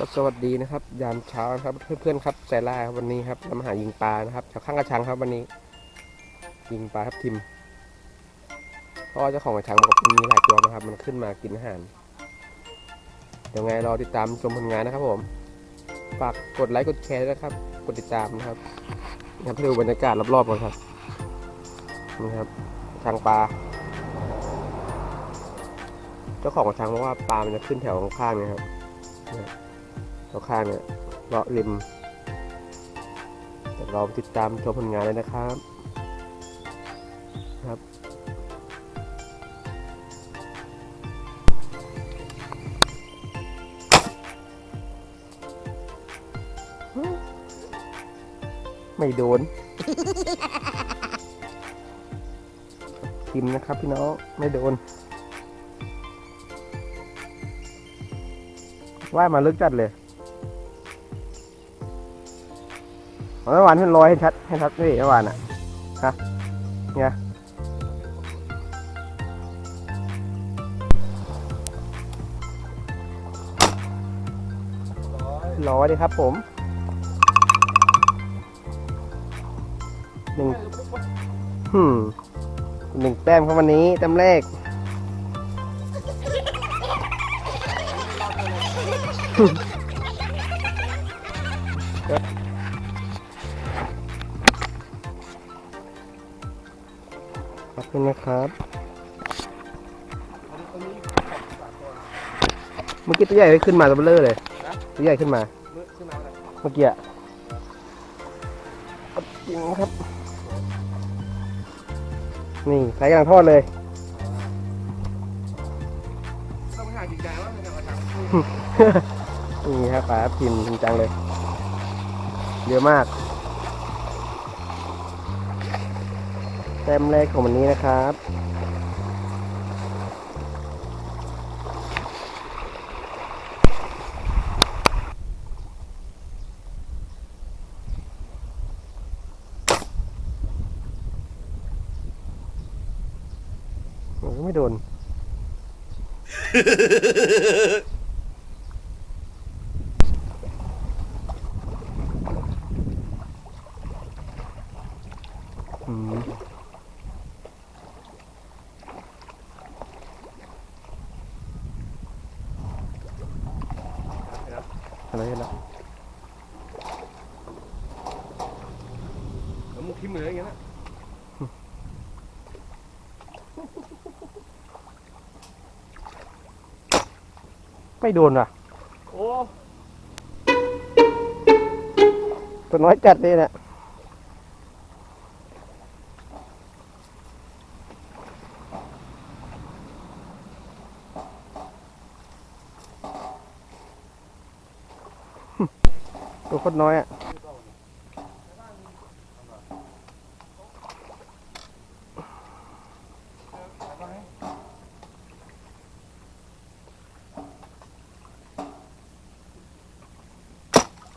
ก็สวัสดีนะครับ ยามเช้าครับเพื่อนๆครับแซล่าครับวันนี้ครับเรามาหายิงปลานะครับแถวข้างกระชังครับวันนี้ ยิงปลาครับทิมเพราะว่าเจ้าของกระชังบอกว่ามีหลายตัวนะครับ มันขึ้นมากินอาหารเดี๋ยวไงรอติดตามชมผลงานนะครับผมฝากกดไลค์กดแชร์ด้วยนะครับ กดติดตามนะครับนะครับดูบรรยากาศรอบๆก่อนครับนี่ครับกระชังปลาเจ้าของกระชังบอกว่าปลามันจะขึ้นแถวข้างๆนี่ยครับ ข้างเนี่ยเลาะริมเดี๋ยวเราติดตามชมผลงานเลยนะครับครับไม่โดนทิมนะครับพี่น้องไม่โดน ว่ายมาลึกจัดเลย เมื่อวานเพิ่นลอยให้ชัดให้ชัดนี่เมื่อวานอะฮะเนี่ยร้อยดีครับผมหนึ่งหืมหนึ่งแต้มครับวันนี้แต้มแรกข ครับ เมื่อกี้ตัวใหญ่ไม่ขึ้นมาตัวเบลอเลย ตัวใหญ่ขึ้นมา เมื่อกี้อะจริงครับ นี่ใส่กำลังทอดเลยนี่ครับปลาพิมพ์จริงจังเลย เยอะมาก ต้มแรกของวันนี้นะครับโอ้ยไม่โดน อะไรกันละำแล้วมึงทิ่มเลยอย่างเงี้ยนะไม่โดนอะโอ้ตัวน้อยจัดเลยนะ ตัวโคตรน้อยอะ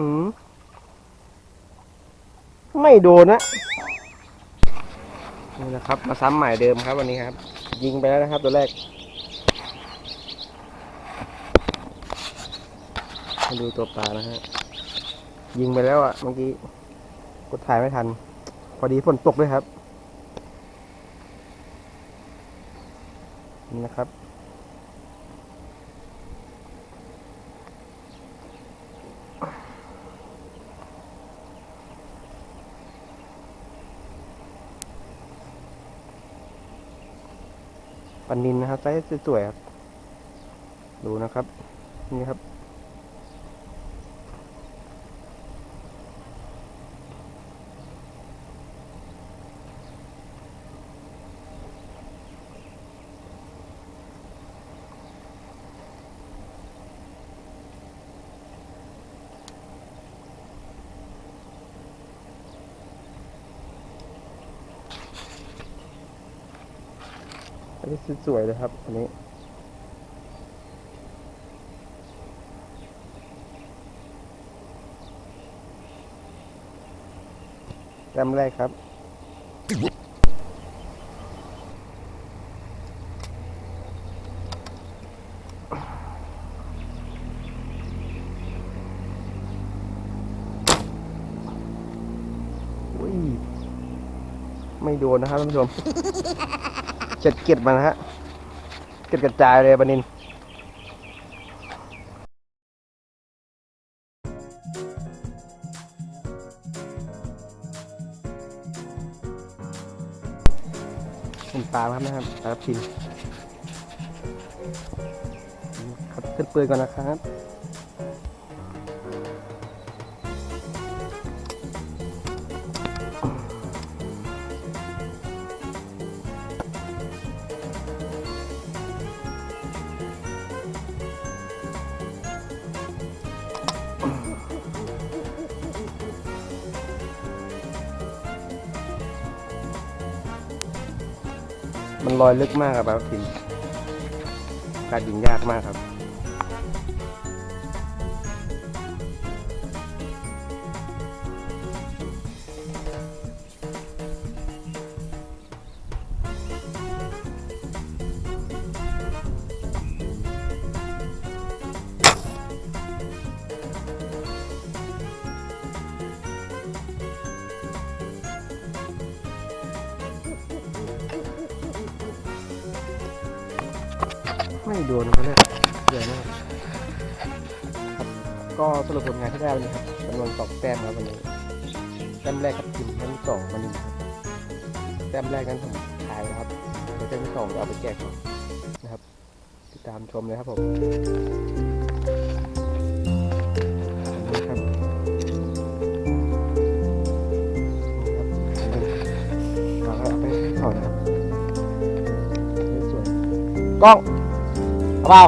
อืมไม่โดนนะนี่นะครับ มาซ้ำใหม่เดิมครับวันนี้ครับ ยิงไปแล้วนะครับตัวแรกมาดูตัวปลานะฮะ ยิงไปแล้วอะเมื่อกี้กดถ่ายไม่ทัน พอดีฝนตกด้วยครับ นี่นะครับ ปันนินนะครับไซส์สวยๆครับ ดูนะครับ นี่ครับ สวยๆเลยครับ อันนี้ แต้มแรกครับ อุ้ย ไม่โดนนะครับท่านผู้ชม เจ็ดเก็ดมานะฮะ เก็ดกระจายเลยบันินผมตาครับนะครับตาพิมพ์ครับขึ้นปืนก่อนนะครับ ลอยลึกมากครับแบบพิมการยิงยากมากครับ ไม่โดนเขาเนี่ยเยอะมากครับก็สรุปผลงานที่ได้วันนี้ครับจำนวนสองแต้มครับวันนี้แต้มแรกครับทีมแต้มที่สองวันนี้ครับแต้มแรกนั้นผมถ่ายแล้วครับเดี๋ยวแต้มที่สองจะเอาไปแจกก่อนนะครับ ติดตามชมเลยครับผมนะครับไปให้เขานะสวยกล้อง เปล่า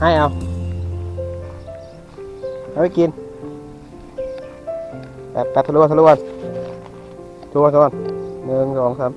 ให้เอาเอาไปกินแป๊บแป๊บทะลุก่อนทะลุก่อนทะลุก่อนทะลุก่อนหนึ่งสองสาม